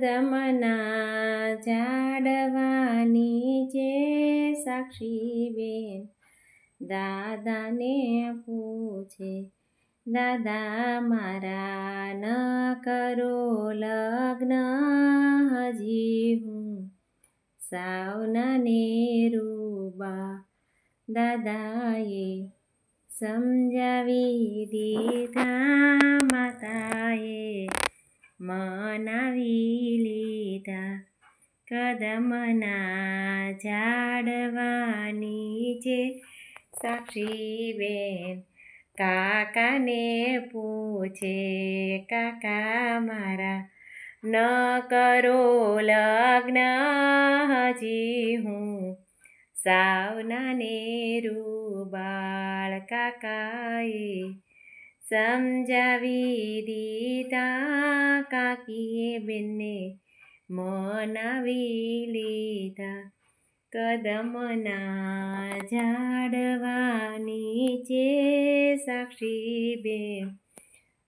દમના જાડવાની જે સાક્ષી બેન દાદાને પૂછે, દાદા, મારા ન કરો લગ્ન હજી હું સાવનાને રૂબા દાદાએ સમજાવી દીધા માતાએ. મનાવી લીધા કદમના ઝાડવાની જે સાક્ષી બેન કાકાને પૂછે, કાકા, મારા ન કરો લગ્ન હજી હું સાવના ને રૂબાળ કાકાએ સમજાવી દીધા કાકીએ બેનને મનાવી લીધા કદમના ઝાડવાની છે સાક્ષી બેન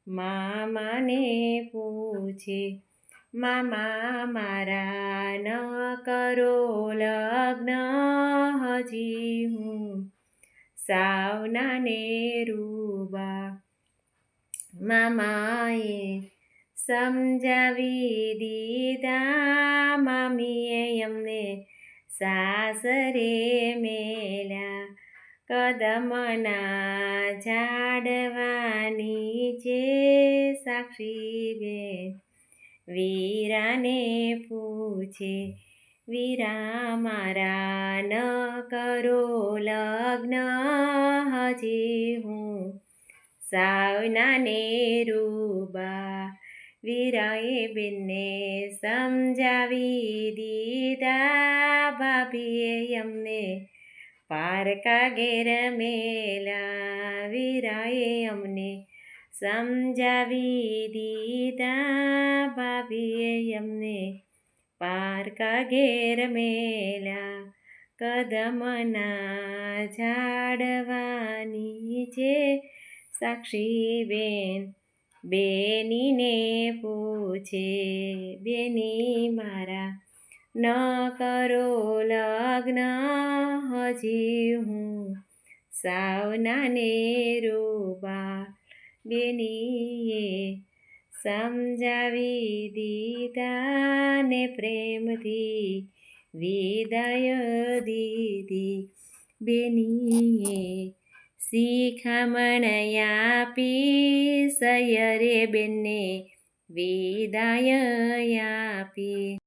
મામાને પૂછે મામા મારા ન કરો લગ્ન હજી હું સાવનાને રૂબા મામાએ સમજાવી દીધા મામીએ અમને સાસરે મેલા કદમના ઝાડવાની જે સાક્ષી બેન વીરાને પૂછે વીરા મારા ન કરો લગ્ન હજી હું સાવનાને રૂબા વીરાએ બેનને સમજાવી દીધા ભાભીએ અમને પારકા ઘેર મેલા વીરાએ અમને સમજાવી દીધા ભાભીએ અમને પારકા ઘેર મેલા કદમના ઝાડવાની જે સાક્ષી બેન, બેનીને પૂછે, બેની મારા ન કરો લગ્ન, હજી હું સાવનાને રૂબા બેનીએ સમજાવી દીધા ને પ્રેમથી વિદાય દીધી બેનીએ. શિખામણ આપી સયરે બેનને વિદાય આપી